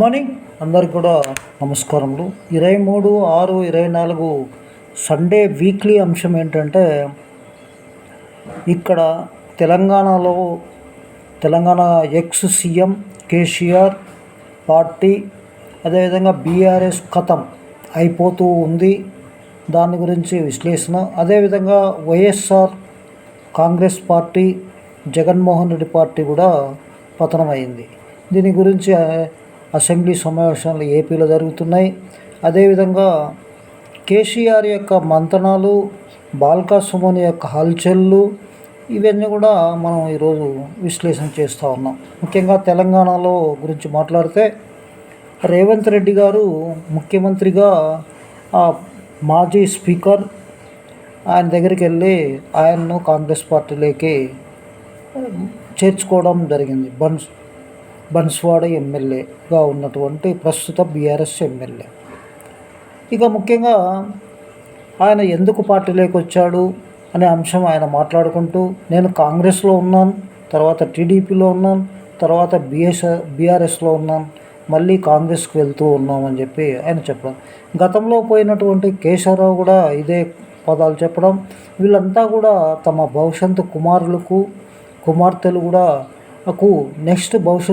Morning. అందరికి కూడా నమస్కారములు. ఇరవై మూడు ఆరు ఇరవై నాలుగు సండే వీక్లీ అంశం ఏంటంటే ఇక్కడ తెలంగాణలో Telangana ex CM KCR party అదేవిధంగా బీఆర్ఎస్ కథం అయిపోతూ ఉంది. దాని గురించి విశ్లేషణ. అదేవిధంగా YSR Congress party Jaganmohan Reddy party కూడా పతనమైంది. దీని గురించి అసెంబ్లీ సమావేశాలు ఏపీలో జరుగుతున్నాయి. అదేవిధంగా కేసీఆర్ యొక్క మంతనాలు బాల్కా సుమన్ యొక్క హల్చల్లు ఇవన్నీ కూడా మనం ఈరోజు విశ్లేషణ చేస్తూ ఉన్నాం. ముఖ్యంగా తెలంగాణలో గురించి మాట్లాడితే రేవంత్ రెడ్డి గారు ముఖ్యమంత్రిగా ఆ మాజీ స్పీకర్ ఆయన దగ్గరికి వెళ్ళి ఆయన్ను కాంగ్రెస్ పార్టీలోకి చేర్చుకోవడం జరిగింది. బన్స్ బన్స్వాడ ఎమ్మెల్యేగా ఉన్నటువంటి ప్రస్తుత బీఆర్ఎస్ ఎమ్మెల్యే. ఇక ముఖ్యంగా ఆయన ఎందుకు పార్టీలోకి వచ్చాడు అనే అంశం ఆయన మాట్లాడుకుంటూ నేను కాంగ్రెస్లో ఉన్నాను తర్వాత టీడీపీలో ఉన్నాను తర్వాత బిఎస్ బీఆర్ఎస్లో ఉన్నాను మళ్ళీ కాంగ్రెస్కి వెళ్తూ ఉన్నామని చెప్పి ఆయన చెప్పడం. గతంలో పోయినటువంటి కేశవరావు కూడా ఇదే పదాలు చెప్పడం. వీళ్ళంతా కూడా తమ భవిష్యత్తు కుమారులకు కుమార్తెలు కూడా కు నెక్స్ట్ భవిష్యత్తు